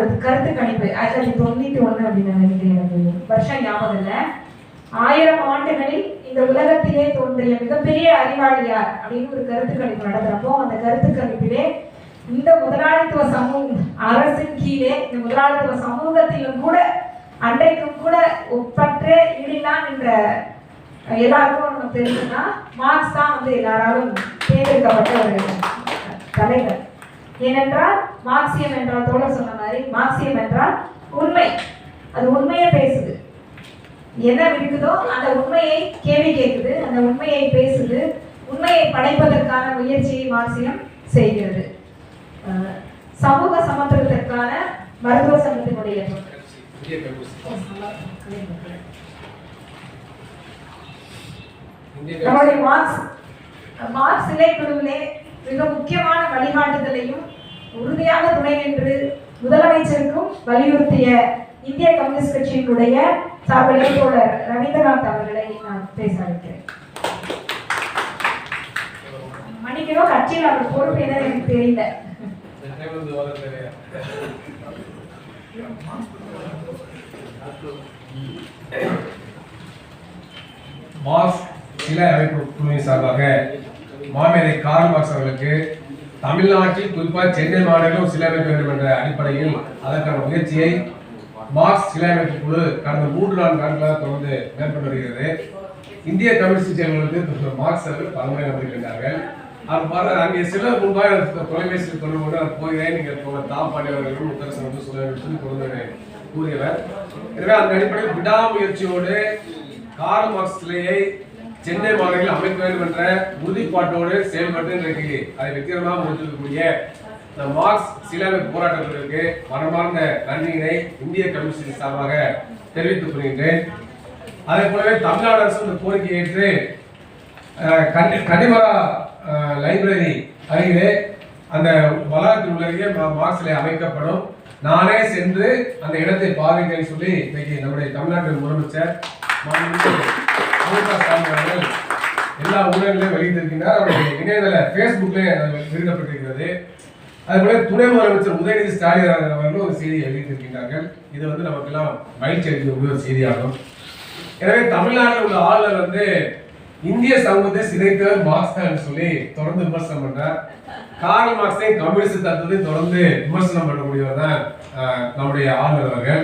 ஒரு கருத்து கணிப்பு. ஆயிரத்தி தொள்ளாயிரத்தி தொண்ணூத்தி ஒண்ணு அப்படின்னு நினைக்கிறேன் எனக்கு. வருஷம் ஞாபகம் இல்லை. ஆயிரம் ஆண்டுகளில் இந்த உலகத்திலே தோன்றிய மிகப்பெரிய அறிவாளி யார் அப்படின்னு ஒரு கருத்து கணிப்பு நடத்துறப்போ அந்த கருத்து கணிப்பிலே இந்த முதலாளித்துவ சமூகம் அரசின் கீழே இந்த முதலாளித்துவ சமூகத்திலும் கூட அன்றைக்கும் கூட ஒப்பற்ற இடிலாம் என்ற எல்லாருக்கும் நமக்கு தெரியும்னா மார்க்ஸ் தான் வந்து எல்லாராலும் தேர்ந்தெடுக்கப்பட்ட ஒரு தலைவர். ஏனென்றால் மார்க்சியம் என்றால் தோழர் சொன்ன மாதிரி மார்க்சியம் என்றால் உண்மை. அது உண்மையை பேசுது. என்ன இருக்குதோ அந்த உண்மையை கேள்வி கேட்குது அந்த உண்மையை பேசுது. உண்மையை படைப்பதற்கான முயற்சியை மார்க்சியம் செய்கிறது. சமூக சமத்துவத்திற்கான மருத்துவ சங்கத்தினுடைய நம்முடைய மார்க்ஸ் மார்க்ஸ் இலைக்குழுவிலே மிக முக்கியமான வழிகாட்டுதலையும் உறுதியான துணை என்று முதலமைச்சருக்கும் வலியுறுத்திய இந்திய கம்யூனிஸ்ட் கட்சியினுடைய சார்பில் தோழர் ரவீந்திரநாத் அவர்களை நான் பேச அழைக்கிறேன். மன்னிக்கணும் கட்சியில் அவர் பொறுப்பு என்ன எனக்கு தெரியல. மார்க்ஸ் சில அமைப்பு குழுவின் சார்பாக மாமேதை கார்ல் மார்க்ஸ் அவர்களுக்கு தமிழ்நாட்டில் குறிப்பாக சென்னை மாநிலம் சில வேண்டும் என்ற அடிப்படையில் அதற்கான முயற்சியை மார்க்ஸ் சில குழு கடந்த மூன்று நான்கு ஆண்டுகளாக தொடர்ந்து மேற்கொண்டு வருகிறது. இந்திய கம்யூனிஸ்ட் செயல்களுக்கு மார்க்ஸ் அவர்கள் பலமுறை வந்திருக்கின்றார்கள் அவர் வர அங்கே சில முன்பாக தொலைபேசியில் தொடர்பு கொண்டு அவர் போகிறேன் நீங்கள் போன தாம் அவர்களும் முத்தரசன் வந்து சொல்ல வேண்டும் சொல்லி தொடர்ந்து கூறியவர். எனவே அந்த அடிப்படையில் விடாமுயற்சியோடு கார்ல் மார்க்ஸ் சிலையை சென்னை மாநகரில் அமைக்க வேண்டும் என்ற உறுதிப்பாட்டோடு செயல்பட்டு இன்றைக்கு அதை வெற்றிகரமாக முடித்திருக்கக்கூடிய இந்த மார்க்ஸ் சிலை போராட்டங்களுக்கு மனமார்ந்த நன்றியினை இந்திய கம்யூனிஸ்ட் சார்பாக தெரிவித்துக் கொள்கின்றேன். அதே போலவே தமிழ்நாடு அரசு இந்த கோரிக்கை ஏற்று அஹ், கன்னிமரா லைப்ரரி அருகிலே அந்த வளாகத்தில் உள்ளே மா- சிலை அமைக்கப்படும். நானே சென்று அந்த இடத்தை பாருங்கள் சொல்லி இன்னைக்கு நம்முடைய தமிழ்நாட்டின் முதலமைச்சர் அவர்கள் எல்லா ஊடகங்களையும் வெளியிட்டிருக்கின்றார். அவருடைய இணையதள ஃபேஸ்புக்லேயே அது வெளியிடப்பட்டிருக்கிறது அதுபோல துணை முதலமைச்சர் உதயநிதி ஸ்டாலின் அவர்களும் ஒரு செய்தியை வெளியிட்டிருக்கின்றார்கள். இது வந்து நமக்கெல்லாம் மகிழ்ச்சி அளிக்கக்கூடிய ஒரு செய்தியாகும். எனவே தமிழ்நாட்டில் உள்ள ஆளுநர் வந்து இந்திய சமூகத்தை சிதைத்தவர் மார்க்ஸ் சொல்லி தொடர்ந்து விமர்சனம் பண்றார். கார்ல் மார்க்ஸையும் கம்யூனிஸ்ட் தத்துவத்தையும் தொடர்ந்து விமர்சனம் பண்ணக்கூடியவர் தான் நம்முடைய ஆளுநர் அவர்கள்.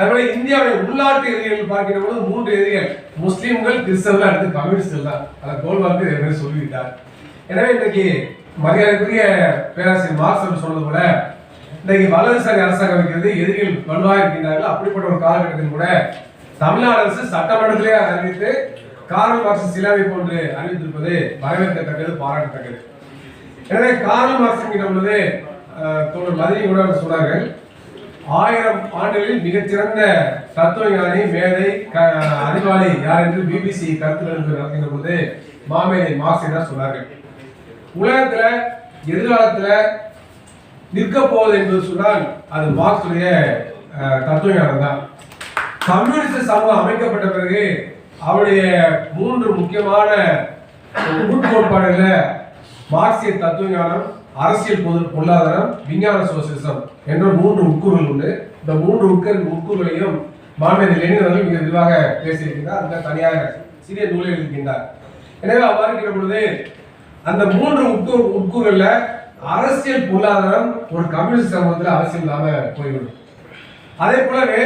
அதுபோல இந்தியாவுடைய உள்நாட்டு எதிரிகள் பார்க்கிற பொழுது மூன்று எதிரிகள் முஸ்லீம்கள் கிறிஸ்தவர்கள் அடுத்து கம்யூனிஸ்ட்கள் தான். அதை கோல்வாக்கு ஏற்கனவே சொல்லிவிட்டார். எனவே இன்றைக்கு மரியாதைக்குரிய பேராசிரியர் மார்க்ஸ் சொன்னது போல இன்றைக்கு வலதுசாரி அரசாங்கம் வைக்கிறது எதிரிகள் வலுவாக இருக்கின்றார்கள். அப்படிப்பட்ட ஒரு காலகட்டத்தில் கூட தமிழ்நாடு அரசு சட்டமன்றத்திலே அறிவித்து கார்ல் மார்க்ஸ் சிலாவை போன்று அறிவித்திருப்பது வரவேற்கத்தக்கது பாராட்டத்தக்கது. எனவே கார்ல் மார்க்ஸ் என்கிற பொழுது தோழர் மதுரை கூட சொன்னார்கள். ஆயிரம் ஆண்டுகளில் மிகச்சிறந்த தத்துவ ஞானி மேதை க- அறிவாளி யார் என்று பிபிசி கருத்து நடத்துகிற போது மாமேதை மாசினா தான் சொன்னார்கள்? உலகத்துல எதிர்காலத்துல நிற்க போவது என்று சொன்னால் அது மார்க்சுடைய அஹ், தத்துவ ஞானம் தான். கம்யூனிஸ்ட் சமூகம் அமைக்கப்பட்ட பிறகு அவருடைய மூன்று முக்கியமான உட்கோட்பாடுகளை மார்க்சிய தத்துவ ஞானம் அரசியல் பொது பொருளாதாரம் விஞ்ஞான சோசியலிசம் என்ற மூன்று உட்கூறுகள் உண்டு. இந்த மூன்று உட்கர் உட்கூறுகளையும் மாமேதை லெனின் அவர்கள் மிக விரிவாக பேசியிருக்கின்றார். அந்த தனியாக சிறிய நூலில் எழுதியிருக்கின்றார். எனவே அவ்வாறு இருக்கிற பொழுது அந்த மூன்று உட்கூறு உட்கூறுகள்ல அரசியல் பொருளாதாரம் ஒரு கம்யூனிஸ்ட் சமூகத்தில் அவசியம் இல்லாமல் போய்விடும். அதே போலவே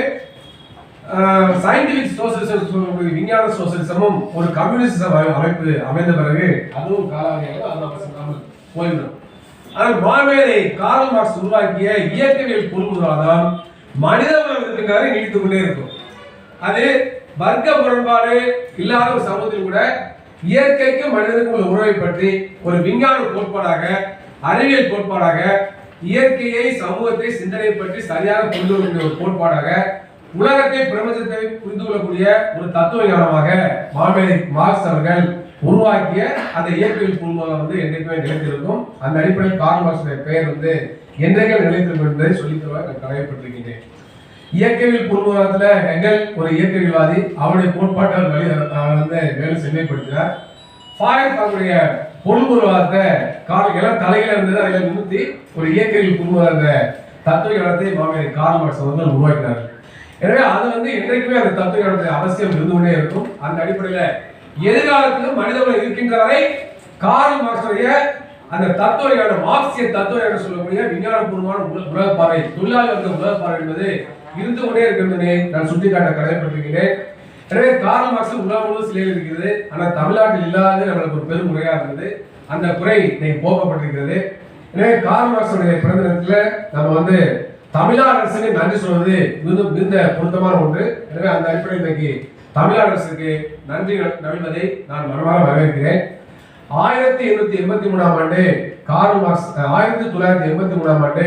சயின்டிபிக் சோசியலிசம் சொல்லக்கூடிய விஞ்ஞான சோசியலிசமும் ஒரு கம்யூனிஸ்ட் அமைப்பு அமைந்த பிறகு அதுவும் காலாவதியாக அது அவசியம் இல்லாமல் போய்விடும். ஆனால் மாமேதை கார்ல் மார்க்ஸ் உருவாக்கிய இயக்கவியல் பொருள்வாதம் மனித உலகத்தின் வரை நீடித்துக் கொண்டே இருக்கும். அது வர்க்க முரண்பாடு இல்லாத ஒரு சமூகத்தில் கூட இயற்கைக்கு மனிதனுக்கும் உள்ள உறவை பற்றி ஒரு விஞ்ஞான கோட்பாடாக அறிவியல் கோட்பாடாக இயற்கையை சமூகத்தை சிந்தனை பற்றி சரியாக புரிந்து கொள்ளக்கூடிய ஒரு கோட்பாடாக உலகத்தை பிரபஞ்சத்தை புரிந்து கொள்ளக்கூடிய ஒரு தத்துவ ஞானமாக மாமேதை மார்க்ஸ் அவர்கள் உருவாக்கிய அந்த இயற்கையில் பூர்வம் வந்து என்றைக்குமே நிலைத்திருக்கும். அந்த அடிப்படையில் கார்ல் பெயர் வந்து என்றைக்கும் நிலைத்திருக்கும் என்பதை சொல்லித் தருவார் கடமைப்பட்டிருக்கின்றேன் இயற்கையில் பூர்வத்துல ஹெகல் ஒரு இயற்கைவாதி அவருடைய கோட்பாட்டால் வழி வந்து மேலும் செம்மைப்படுத்தினார் ஃபாயர் தன்னுடைய பொருள்புருவாதத்தை கால எல்லாம் தலையில இருந்தது அதில் நிறுத்தி ஒரு இயற்கையில் பூர்வ அந்த தத்துவ இடத்தை மாமேதை கார்ல் மார்க்ஸ் அவர்கள் எனவே அது வந்து என்றைக்குமே அந்த தத்துவ ஞானத்தின் அவசியம் இருந்து கொண்டே இருக்கும். அந்த அடிப்படையில் எதிர்காலத்திலும் மனிதர்கள் இருக்கின்ற வரை கார்ல் அந்த தத்துவ ஞானம் மார்க்சிய தத்துவ ஞானம் சொல்லக்கூடிய விஞ்ஞானபூர்வமான உலக பார்வை தொழிலாளர்கள் உலக பார்வை என்பது இருந்து கொண்டே இருக்கின்றதை நான் சுட்டிக்காட்ட கடமைப்பட்டிருக்கிறேன். எனவே காரல் மார்க்ஸ் உலகம் முழுவதும் சிலையில் இருக்கிறது. ஆனால் தமிழ்நாட்டில் இல்லாத நம்மளுக்கு ஒரு பெரும் குறையாக இருந்தது. அந்த குறை இன்னைக்கு போக்கப்பட்டிருக்கிறது. எனவே காரல் மார்க்ஸுடைய பிறந்த நேரத்தில் நம்ம வந்து தமிழக அரசுக்கு நன்றி சொல்வது மிகுந்த பொருத்தமான ஒன்று. எனவே அந்த அடிப்படையில் இன்னைக்கு தமிழ் அரசுக்கு நன்றி நல்வதை நான் மனமாக வரவேற்கிறேன். ஆயிரத்தி எண்ணூத்தி எண்பத்தி மூணாம் ஆண்டு கார்ல் மார்க்ஸ் ஆயிரத்தி தொள்ளாயிரத்தி எண்பத்தி மூணாம் ஆண்டு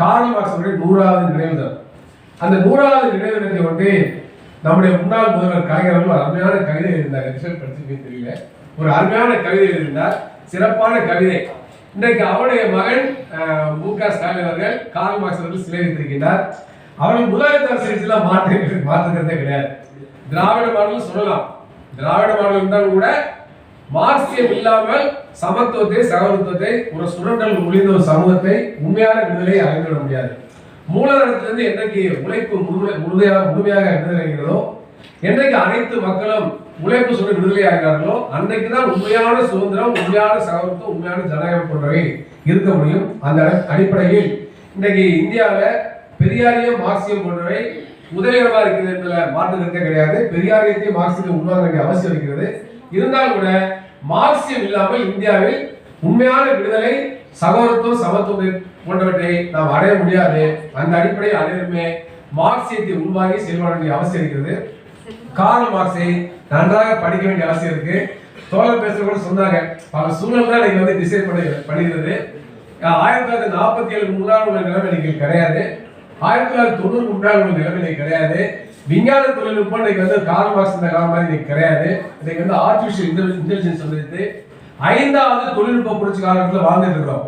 கார்ல் மார்க்ஸுடைய நூறாவது நினைவு தினம். அந்த நூறாவது நினைவு தினத்தை ஒட்டி நம்முடைய முன்னாள் முதல்வர் கலைஞர் ஒரு அருமையான கவிதை எழுதினார் ரிசல்ட் படிச்சுமே தெரியல. ஒரு அருமையான கவிதை எழுதினார் சிறப்பான கவிதை. இன்றைக்கு அவருடைய மகன் மு க ஸ்டாலின் அவர்கள் கார்ல் மார்க்ஸ் அவர்கள் சிலை வைத்திருக்கின்றார். அவர்கள் முதலமைச்சர் அரசியல் மாற்று மாற்றுகிறதே கிடையாது. திராவிட மாடல் சொல்லலாம். திராவிட மாடல் இருந்தால் கூட மார்க்சியம் இல்லாமல் சமத்துவத்தை சகோதரத்துவத்தை ஒரு சுரண்டல் முடிந்த ஒரு சமூகத்தை உண்மையான விடுதலை அறிந்துவிட முடியாது. மூலதனத்திலிருந்து என்றைக்கு உழைப்பு முழுமை- முழுமையாக முழுமையாக விடுதலைகிறதோ என்றைக்கு அனைத்து மக்களும் உழைப்பு சொல்லி விடுதலை ஆகிறார்களோ அன்றைக்கு தான் உண்மையான சுதந்திரம் உண்மையான சகோதரத்துவம் உண்மையான ஜனநாயகம் போன்றவை இருக்க முடியும். அந்த அடிப்படையில் இன்றைக்கு இந்தியாவில் பெரியாரியம் மார்க்சியம் போன்றவை உதவிகரமா இருக்குது என்பதுல மாற்று கருத்தே கிடையாது. பெரியாரியத்தையும் மார்க்சியம் உருவாக்க வேண்டிய அவசியம் இருக்கிறது. இருந்தாலும் கூட மார்க்சியம் இல்லாமல் இந்தியாவில் உண்மையான விடுதலை சகோதரத்துவம் சமத்துவம் போன்றவற்றை நாம் அடைய முடியாது. அந்த அடிப்படையில் அனைவருமே மார்க்சியத்தை உருவாகி செயல்பட வேண்டிய அவசியம் இருக்கிறது. கார்ல் மார்க்ஸை நன்றாக படிக்க வேண்டிய அவசியம் இருக்கு. தோழர் பேசுற கூட சொன்னாங்க பல சூழல் தான் இன்னைக்கு வந்து டிசைட் பண்ணி பண்ணுகிறது ஆயிரத்தி தொள்ளாயிரத்தி நாற்பத்தி ஏழுக்கு முன்னாடி உள்ள நிலைமை இன்னைக்கு கிடையாது. ஆயிரத்தி தொள்ளாயிரத்தி தொண்ணூறு முன்னாடி உள்ள நிலைமை கிடையாது. விஞ்ஞான தொழில்நுட்பம் இன்னைக்கு வந்து கார் மார்க்ஸ் இந்த காலம் மாதிரி இன்னைக்கு கிடையாது. இன்னைக்கு வந்து ஆர்டிபிஷியல் இன்டெலிஜென்ஸ் வந்துட்டு ஐந்தாவது தொழில்நுட்ப புரட்சி காலத்தில் வாழ்ந்துட்டு இருக்கிறோம்.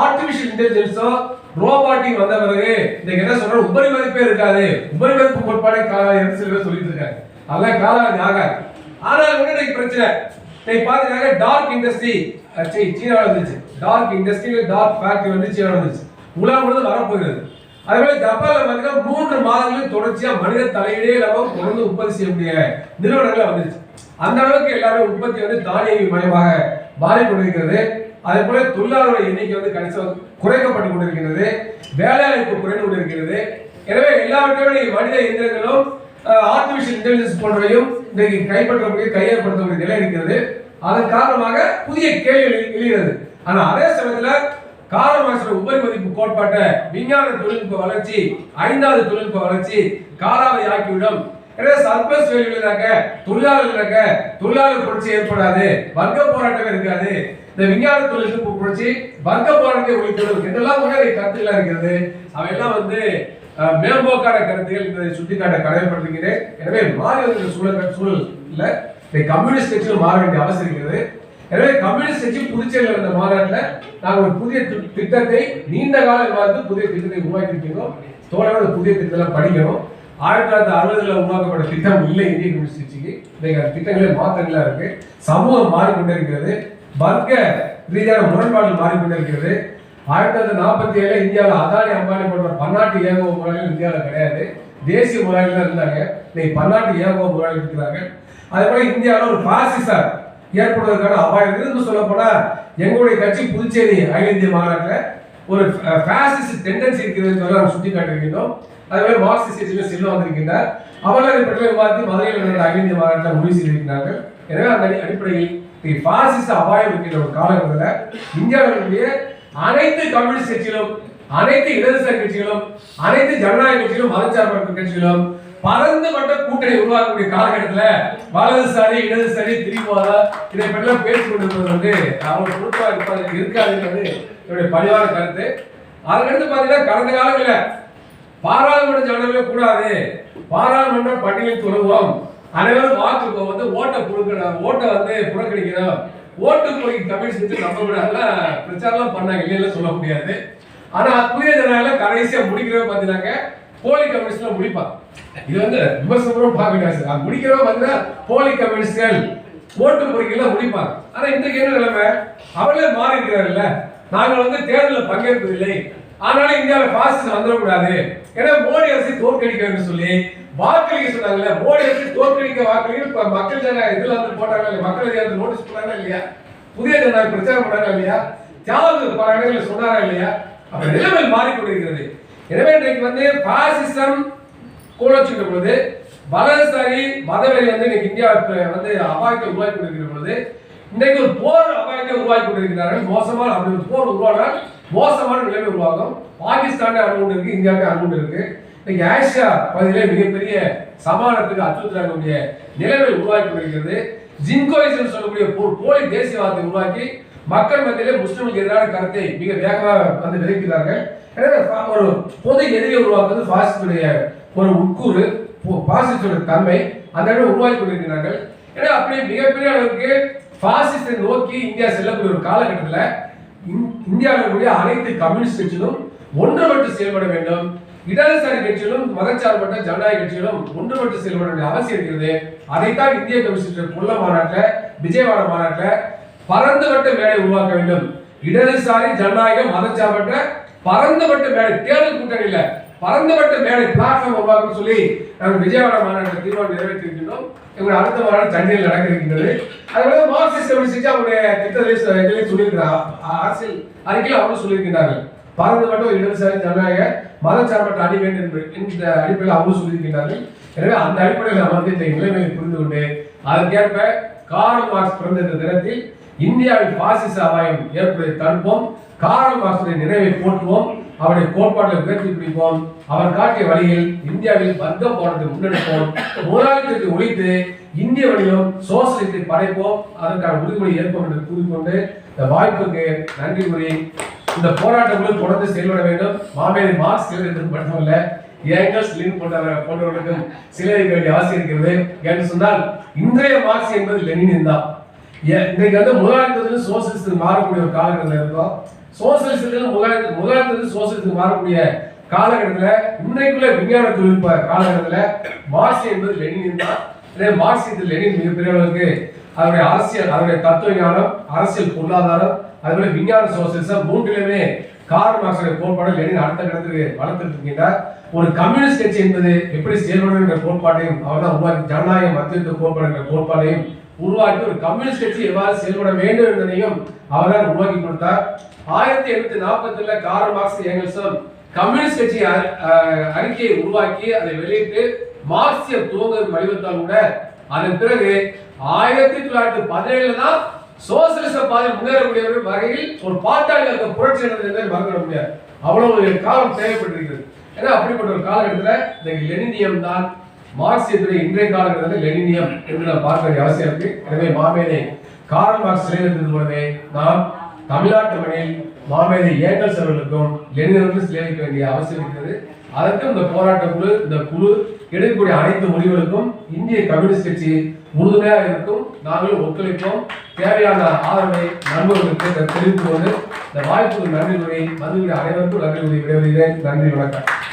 ஆர்டிபிஷியல் இன்டெலிஜென்ஸும் ரோபாட்டிக் வந்த பிறகு இன்னைக்கு என்ன சொல்ற உபரி மதிப்பே இருக்காது. உபரி மதிப்பு கோட்பாடே காலம் சில பேர் சொல்லிட்டு இருக்காங்க. அதெல்லாம் காலாவதி ஆகாது ஆனால் கூட இன்னைக்கு பிரச்சனை. இன்னைக்கு பாத்தீங்கன்னா டார்க் இண்டஸ்ட்ரி சீனா வந்துச்சு டார்க் இண்டஸ்ட்ரி டார்க் ஃபேக்டரி வந்து சீனா வந்துச்சு உலகம் முழுவதும் வரப்போகிறது. அதே மாதிரி ஜப்பான்ல பாத்தீங்கன்னா மூன்று மாதங்களும் தொடர்ச்சியா மனித தலையிலே இல்லாம தொடர்ந்து உற்பத்தி செய்யக்கூடிய நிறுவனங்கள் வந்துருச்சு. அந்த அளவுக்கு எல்லாமே உற்பத்தி வந்து தானியங்கி மயமாக பாதிக்கொண்டிருக்கிறது அதே போல தொழிலாளர்கள் எண்ணிக்கை வந்து கணிசம் குறைக்கப்பட்டு கொண்டிருக்கிறது. வேலை வாய்ப்பு குறைந்து கொண்டிருக்கிறது. எனவே எல்லாவற்றையும் இன்னைக்கு மனித இயந்திரங்களும் ஆர்டிபிஷியல் இன்டெலிஜென்ஸ் போன்றவையும் இன்றைக்கு கைப்பற்றக்கூடிய கையப்படுத்தக்கூடிய நிலை இருக்கிறது. அதன் காரணமாக புதிய கேள்வி எழுகிறது. ஆனா அதே சமயத்துல காரல் மார்க்ஸோட உபரி மதிப்பு கோட்பாட்டை விஞ்ஞான தொழில்நுட்ப வளர்ச்சி ஐந்தாவது தொழில்நுட்ப வளர்ச்சி காலாவை ஆக்கிவிடும். எனவே சர்ப்ளஸ் வேல்யூ இருந்தாக்க தொழிலாளர் தொழிலாளர் புரட்சி ஏற்படாது. வர்க்க போராட்டம் இருக்காது. இந்த விஞ்ஞான தொழில்நுட்ப புரட்சி வர்க்க போராட்டத்தை ஒழிக்கிறது இதெல்லாம் கூட கருத்துக்களா இருக்கிறது. அவையெல்லாம் வந்து மேம்போக்கான கருத்துகள் என்பதை சுட்டிக்காட்ட கடமைப்பட்டிருக்கிறேன். எனவே மாறி சூழல் சூழல் இல்லை. இந்த கம்யூனிஸ்ட் கட்சியில் மாற வேண்டிய அவசியம் இருக்கிறது. எனவே கம்யூனிஸ்ட் கட்சி புதுச்சேரியில் இருந்த மாநாட்டில் நாங்கள் ஒரு புதிய திட்டத்தை நீண்ட கால விவாதத்து புதிய திட்டத்தை உருவாக்கி இருக்கிறோம் தோழர்கள் அந்த புதிய திட்டத்தெல்லாம் படிக்கணும். ஆயிரத்தி தொள்ளாயிரத்தி அறுபதுல உருவாக்கப்பட்ட திட்டம் இல்லை இந்திய கம்யூனிஸ்ட் கட்சிக்கு. இன்னைக்கு அந்த திட்டங்களே மாற்றங்களா இருக்கு. சமூகம் மாறிக்கொண்டே இருக்கிறது வர்க்க ரீதியான முரண்பாடுகள் மாறிக்கொண்டே இருக்கிறது ஆயிரத்தி தொள்ளாயிரத்தி நாற்பத்தி ஏழு இந்தியாவில் அதானி அம்பானி போன்ற பன்னாட்டு ஏகோப முதலாளிகள் இந்தியாவில் கிடையாது. தேசிய முதலாளிகள் தான் இருந்தாங்க. இன்னைக்கு பன்னாட்டு ஏகோப முதலாளிகள் இருக்கிறாங்க அதே போல இந்தியாவில் ஒரு பாசிச ஏற்படுவதற்கான அபாயம் இருந்து சொல்லப்போனால் எங்களுடைய கட்சி புதுச்சேரி அகில இந்திய மாநாட்டில் ஒரு ஃபேசிஸ்ட் டெண்டன்சி இருக்கிறது என்பதை நாம் சுட்டி காட்டியிருக்கின்றோம். அதே மாதிரி மார்க்சிஸ்ட் கட்சியில் செல்வம் வந்திருக்கின்றார். அவர்கள் அதை பற்றி விவாதித்து மதுரையில் நடந்த அகில இந்திய மாநாட்டில் முடிவு செய்திருக்கிறார்கள். எனவே அந்த அடிப்படையில் இன்னைக்கு பாசிச அபாயம் இருக்கின்ற ஒரு காலகட்டத்தில் இந்தியாவினுடைய அனைத்து கம்யூனிஸ்ட் கட்சிகளும் அனைத்து இடதுசாரி கட்சிகளும் அனைத்து ஜனநாயக கட்சிகளும் மதச்சார்பற்ற கட்சிகளும் பரந்துபட்ட கூட்டணி உருவாக்கக்கூடிய காலகட்டத்தில் வலதுசாரி இடதுசாரி திரிபுவா இதை பற்றிலாம் பேசிக்கொண்டிருப்பது வந்து அவங்க பொறுப்பாக இருப்பது இருக்காதுன்றது என்னுடைய பணிவான கருத்து. அதுக்கடுத்து பார்த்தீங்கன்னா கடந்த காலங்களில் பாராளுமன்ற ஜனமே கூடாது பாராளுமன்ற பட்டியலில் தொழுவோம் அனைவரும் வாக்கு வந்து ஓட்டை புறக்கணும் ஓட்டை வந்து புறக்கணிக்கிறோம். ஓட்டு போய் கம்யூனிஸ்ட் கட்சி நம்ப கூடாதுல பிரச்சாரம்லாம் பண்ணாங்க இல்லைன்னு சொல்ல முடியாது. ஆனால் புதிய ஜனநாயக கடைசியாக முடிக்கிறவங்க பார்த்தீங்கன்னாக்க போலி கம்யூனிஸ்ட்ல முடிப்பான் இது வந்து விமர்சனம் பார்க்க வேண்டிய சார் முடிக்கிறவ பாத்தீங்கன்னா போலி கம்யூனிஸ்ட்கள் ஓட்டு பொறிக்கலாம் முடிப்பாங்க ஆனா இன்றைக்கு என்ன நிலைமை? அவர்களே மாறி நாங்கள் வந்து தேர்தலில் பங்கேற்பதில்லை. அதனால இந்தியாவில் பாசிசம் வந்துடக்கூடாது. ஏன்னா மோடி அரசை தோற்கடிக்கணும்னு சொல்லி வாக்களிக்க சொன்னாங்கல்ல. மோடி அரசு தோற்கடிக்க வாக்களிக்க மக்கள் ஜன இதுல வந்து போட்டாங்க இல்லையா? மக்கள் அதிகாரத்தில் நோட்டீஸ் போட்டாங்க இல்லையா? புதிய ஜனநாயக பிரச்சாரம் பண்ணாங்க இல்லையா? தியாகு பல இடங்களில் சொன்னாரா இல்லையா? அப்ப நிலைமை மாறிக்கொண்டிருக்கிறது. எனவே இன்றைக்கு வந்து பாசிசம் கோலச்சுட்ட பொழுது வலதுசாரி மதவெறி வந்து இன்னைக்கு இந்தியா வந்து அபாயத்தை உருவாக்கி கொண்டிருக்கிற பொழுது இன்றைக்கு ஒரு போர் அபாயத்தை உருவாக்கி கொண்டிருக்கிறார்கள். மோசமான அப்படி ஒரு போர் உருவானால் மோசமான நிலைமை உருவாகும். பாகிஸ்தானே அணுகுண்டு இருக்கு இந்தியாவுக்கு அணுகுண்டு இருக்கு. இன்னைக்கு ஆசியா பகுதியிலே மிகப்பெரிய சமாதானத்துக்கு அச்சுறுத்தக்கூடிய நிலைமை உருவாக்கி கொண்டிருக்கிறது. ஜின்கோயிசம் சொல்லக்கூடிய போலி தேசியவாதத்தை உருவாக்கி மக்கள் மத்தியிலே முஸ்லிம்களுக்கு எதிரான கருத்தை மிக வேகமாக வந்து விதைக்கிறார்கள். எனவே ஒரு பொது எதிரியை உருவாக்குவது பாசித்துடைய ஒரு உட்கூறு போ- பாசித்துடைய தன்மை. அந்த இடம் உருவாக்கி கொண்டிருக்கிறார்கள். ஏன்னா அப்படி மிகப்பெரிய அளவுக்கு பாசிஸ்டை நோக்கி இந்தியா செல்லக்கூடிய ஒரு காலகட்டத்தில் இந்- இந்தியாவில் இருக்கக்கூடிய அனைத்து கம்யூனிஸ்ட் கட்சிகளும் ஒன்றுபட்டு செயல்பட வேண்டும். இடதுசாரி கட்சிகளும் மதச்சார்பற்ற ஜனநாயக கட்சிகளும் ஒன்றுபட்டு செயல்பட வேண்டிய அவசியம் இருக்கிறது. அதைத்தான் இந்திய கம்யூனிஸ்ட் கொல்ல மாநாட்டில் விஜயவாட மாநாட்டில் பரந்துபட்ட மேடை உருவாக்க வேண்டும். இடதுசாரி ஜனநாயக மதச்சார்பற்ற பரந்துபட்ட மேடை தேர்தல் கூட்டணியில் பரந்துபட்ட மேடை பிளாட்ஃபார்ம் உருவாக்கும் சொல்லி நாங்கள் விஜயவாட மாநாட்டில் தீர்மானம் நிறைவேற்றிருக்கின்றோம். எங்களுடைய அடுத்த மாநாடு சென்னையில் நடக்க இருக்கின்றது மார்க்சிஸ்ட் கம்யூனிஸ்ட் அவருடைய திட்டத்திலே சொல்லியிருக்கிறார். அரசியல் அறிக்கையில் அவரும் சொல்லியிருக்கிறார்கள் பாரதப்பட்ட இடதுசாரி ஜனநாயக மதச்சார்பற்ற அணி வேண்டும் என்று இந்த அடிப்படையில் அவரும் சொல்லியிருக்கிறார்கள் எனவே அந்த அடிப்படையில் அமர்ந்து இந்த நிலைமையை புரிந்து கொண்டு அதற்கேற்ப கார்ல் மார்க்ஸ் பிறந்த இந்த தினத்தில் இந்தியாவில் பாசிச அபாயம் ஏற்படுவதை தடுப்போம். காரல் மார்க்ஸுடைய நினைவை போற்றுவோம். அவருடைய கோட்பாடுகளை உயர்த்தி பிடிப்போம். அவர் காட்டிய வழியில் இந்தியாவில் வர்க்க போனதை முன்னெடுப்போம். முதலாளித்துவத்தை ஒழித்து இந்திய வழியும் சோசலிசத்தை படைப்போம். அதற்கான உறுதிமொழி ஏற்போம் என்று கூறிக்கொண்டு இந்த வாய்ப்புக்கு நன்றி கூறி இந்த போராட்டங்களும் தொடர்ந்து செயல்பட வேண்டும். மாமேதை மார்க்ஸ் செயல்படுறது மட்டுமல்ல ஏங்கல்ஸ் லின் போன்ற போன்றவர்களுக்கும் சிலரிக்க வேண்டிய அவசியம் இருக்கிறது என்று சொன்னால் இன்றைய மார்க்ஸ் என்பது லெனின் தான். இன்னைக்கு வந்து முதலாளித்தத்தில் சோசியலிஸ்டுக்கு மாறக்கூடிய ஒரு காலகட்டத்தில் இருந்தோம் சோசியலிசத்தில் முதலாளி முதலாளித்தத்தில் சோசியலிஸ்டுக்கு மாறக்கூடிய காலகட்டத்தில் இன்றைக்குள்ள விஞ்ஞான தொழில்நுட்ப காலகட்டத்தில் மார்க்ஸ் என்பது லெனின் தான். எனவே மார்க்சியத்தில் லெனின் மிகப்பெரிய அளவுக்கு அவருடைய அரசியல் அவருடைய தத்துவ ஞானம் அரசியல் பொருளாதாரம் அதுபோல விஞ்ஞான சோசியலிசம் மூன்றிலுமே கார்ல் மார்க்ஸுடைய கோட்பாடு லெனின் அடுத்த கட்டத்துக்கு வளர்த்துட்டு இருக்கின்றார். ஒரு கம்யூனிஸ்ட் கட்சி என்பது எப்படி செயல்படும் என்ற கோட்பாட்டையும் அவர் தான் உருவாக்கி ஜனநாயக மத்தியத்துவ கோட்பாடு என்ற கோட்பாடையும் உருவாக்கி ஒரு கம்யூனிஸ்ட் கட்சி எவ்வாறு செயல்பட வேண்டும் என்பதையும் அவர் உருவாக்கி கொடுத்தார். ஆயிரத்தி எண்ணூத்தி நாற்பத்தி கார்ல் மார்க்ஸ் ஏங்கல்சம் கம்யூனிஸ்ட் கட்சி அஹ் அறிக்கையை உருவாக்கி அதை வெளியிட்டு மார்க்சிய துவங்குவதற்கு வடிவத்தால் கூட அதன் பிறகு ஆயிரத்தி தொள்ளாயிரத்தி பதினேழுல தான் சோசியலிச பாதையில் முன்னேறக்கூடிய வகையில் ஒரு பாட்டாளிகளுக்கு புரட்சி நடந்தது மறந்துவிட முடியாது. அவ்வளவு காலம் தேவைப்பட்டிருக்கிறது. ஏன்னா அப்படிப்பட்ட ஒரு காலகட்டத்தில் இந்த லெனினியம் தான் மார்க்சியத்துடைய இன்றைய காலகட்டத்தில் லெனினியம் என்று நாம் பார்க்க வேண்டிய அவசியம் இருக்கு. எனவே மாமேதை காரல் மார்க்ஸ் சிலையிலிருந்தது போலவே நாம் தமிழ்நாட்டு மண்ணில் மாமேதை ஏங்கல்ஸ் அவர்களுக்கும் லெனினருக்கும் சிலைக்க வேண்டிய அவசியம் இருக்கிறது. அதற்கும் இந்த போராட்ட குழு இந்த குழு எடுக்கக்கூடிய அனைத்து முடிவுகளுக்கும் இந்திய கம்யூனிஸ்ட் கட்சி உறுதுணையாக இருக்கும். நாங்களும் ஒத்துழைப்போம். தேவையான ஆதரவை நண்பர்களுக்கு தெரிவித்து கொண்டு இந்த வாய்ப்புக்கு நன்றி கூறி வந்துவிட அனைவருக்கும் நன்றி கூறி விடைபெறுகிறேன். நன்றி வணக்கம்.